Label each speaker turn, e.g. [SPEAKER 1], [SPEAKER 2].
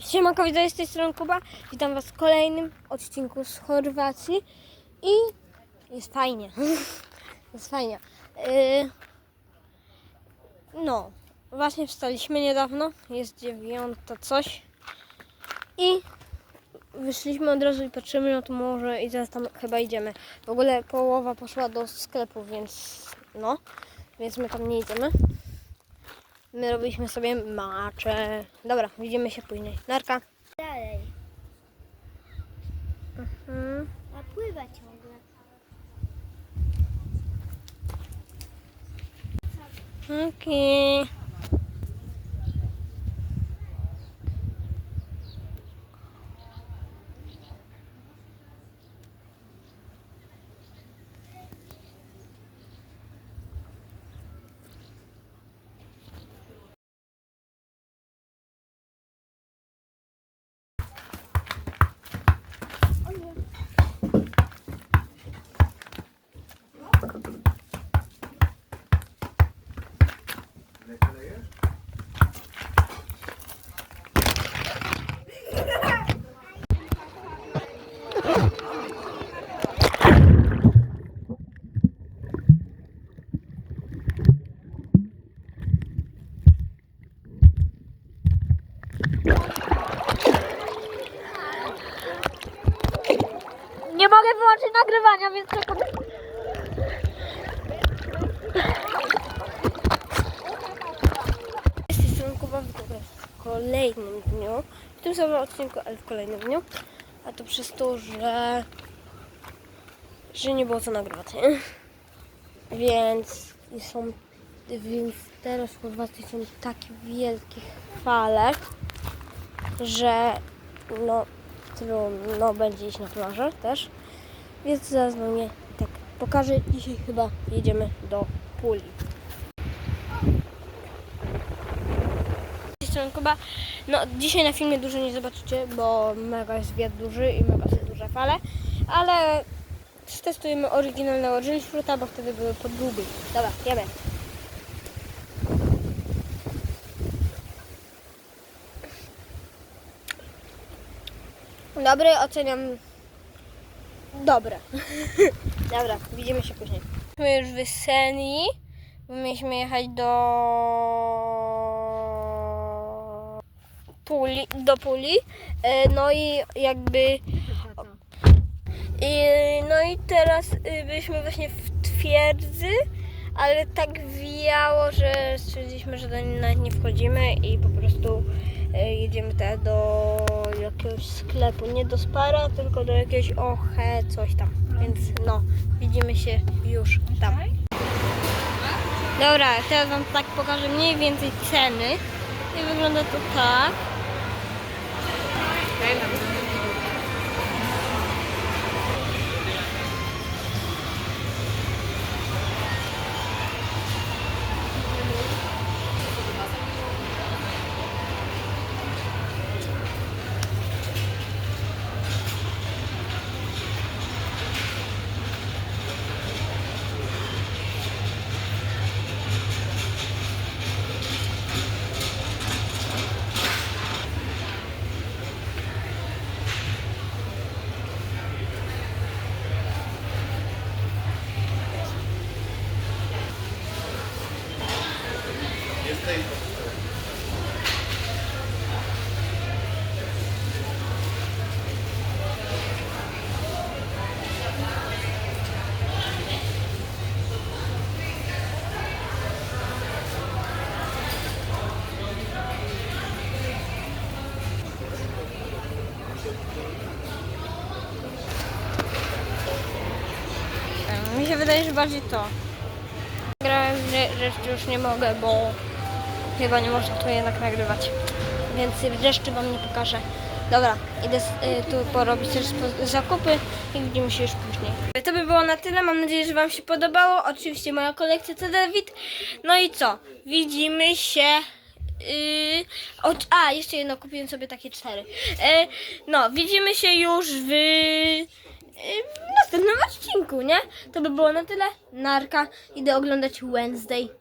[SPEAKER 1] Siemanko, widzę z tej strony Kuba. Witam Was w kolejnym odcinku z Chorwacji i jest fajnie. jest fajnie. Yy, no, właśnie wstaliśmy niedawno, jest dziewiąta coś i wyszliśmy od razu i patrzymy na to morze i zaraz tam chyba idziemy. W ogóle połowa poszła do sklepu, więc no, więc my tam nie idziemy. My robiliśmy sobie macze. Dobra, widzimy się później. Narka.
[SPEAKER 2] Dalej.
[SPEAKER 1] Mhm.
[SPEAKER 2] A pływa ciągle.
[SPEAKER 1] Okej. Nie mogę wyłączyć nagrywania, więc czekam. Z Kuba w kolejnym dniu. W tym samym odcinku, ale w kolejnym dniu. A to przez to, że że nie było co nagrywać. Więc są więc teraz w Chorwacji są takie wielkie fale, że no trudno będzie iść na plażę też. Więc zaraz wam tak pokażę. Dzisiaj chyba jedziemy do Puli. Strony Kuba. No dzisiaj na filmie dużo nie zobaczycie, bo mega jest wiatr duży i mega są duże fale, ale testujemy oryginalnego Jelly Fruita, bo wtedy były podługi. Dobra, jemy. Dobry, oceniam. Dobre. Dobra, widzimy się później. My już w Seni, bo mieliśmy jechać do Puli, do Puli. E, No i jakby i, no i teraz y, byliśmy właśnie w twierdzy, ale tak wijało, że stwierdziliśmy, że do niej nawet nie wchodzimy i po prostu jedziemy teraz do jakiegoś sklepu. Nie do Spara, tylko do jakiegoś Oche, coś tam. Więc no, widzimy się już tam. Dobra, teraz wam tak pokażę mniej więcej ceny. I wygląda to tak. Mi się wydaje, że bardziej to. Grałem w rze- rzeczy już nie mogę, bo chyba nie można tu jednak nagrywać. Więc reszty wam nie pokażę. Dobra, idę y, tu porobić też zakupy i widzimy się już później. To by było na tyle. Mam nadzieję, że wam się podobało. Oczywiście moja kolekcja David. No i co? Widzimy się. Yy, a, jeszcze jedno, kupiłem sobie takie cztery. Yy, no, widzimy się już w yy, w następnym odcinku, nie? To by było na tyle. Narka, idę oglądać Wednesday.